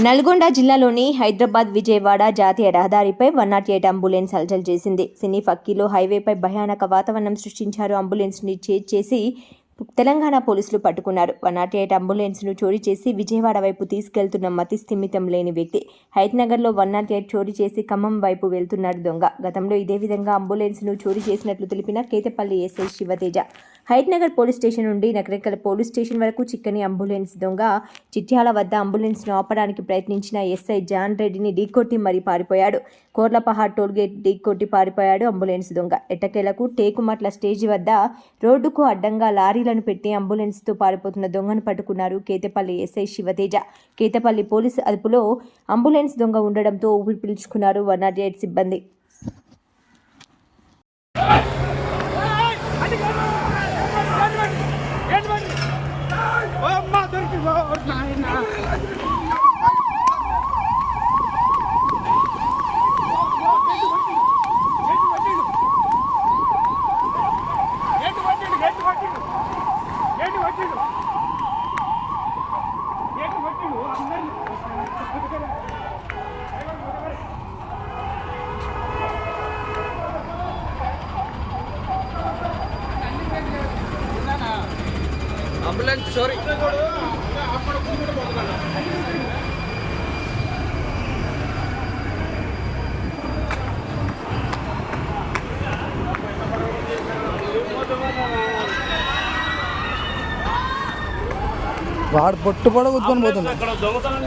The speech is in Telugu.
నల్గొండ జిల్లాలోని హైదరాబాద్ విజయవాడ జాతీయ రహదారిపై వన్ నాట్ ఎయిట్ అంబులెన్స్ హల్చల్ చేసింది. సినీ ఫక్కీలో హైవేపై భయానక వాతావరణం సృష్టించారు అంబులెన్స్ని చేజ్ చేసి తెలంగాణ పోలీసులు పట్టుకున్నారు. వన్ నాట్ ఎయిట్ అంబులెన్స్ను చోరీ చేసి విజయవాడ వైపు తీసుకెళ్తున్న మతి స్థిమితం లేని వ్యక్తి హైత్నగర్లో వన్ నాట్ ఎయిట్ చోరీ చేసి ఖమ్మం వైపు వెళ్తున్నాడు దొంగ. గతంలో ఇదే విధంగా అంబులెన్స్ను చోరీ చేసినట్లు తెలిపిన Ketapalli SI Shiva Teja. హైట్నగర్ police station నుండి నకరేకల్ పోలీస్ స్టేషన్ వరకు చిక్కని అంబులెన్స్ దొంగ చిట్యాల వద్ద అంబులెన్స్ను ఆపడానికి ప్రయత్నించిన ఎస్ఐ జాన్ రెడ్డిని ఢీకొట్టి మరీ పారిపోయాడు. కోర్లపహాడ్ టోల్గేట్ ఢీకొట్టి పారిపోయాడు అంబులెన్స్ దొంగ. ఎట్టకేలకు టేకుమట్ల స్టేజి వద్ద రోడ్డుకు అడ్డంగా లారీలను పెట్టి అంబులెన్స్తో పారిపోతున్న దొంగను పట్టుకున్నారు కేతపల్లి ఎస్ఐ శివతేజ. కేతపల్లి పోలీసు అదుపులో అంబులెన్స్ దొంగ ఉండడంతో ఊపిరి పీల్చుకున్నారు వన్ నాట్ ఎయిట్ సిబ్బంది. Lord, my night. Get to what you do. Ambulance sorry వాడు పొట్టు పొడ కూర్చొని పోతుంది అక్కడ దొంగతనం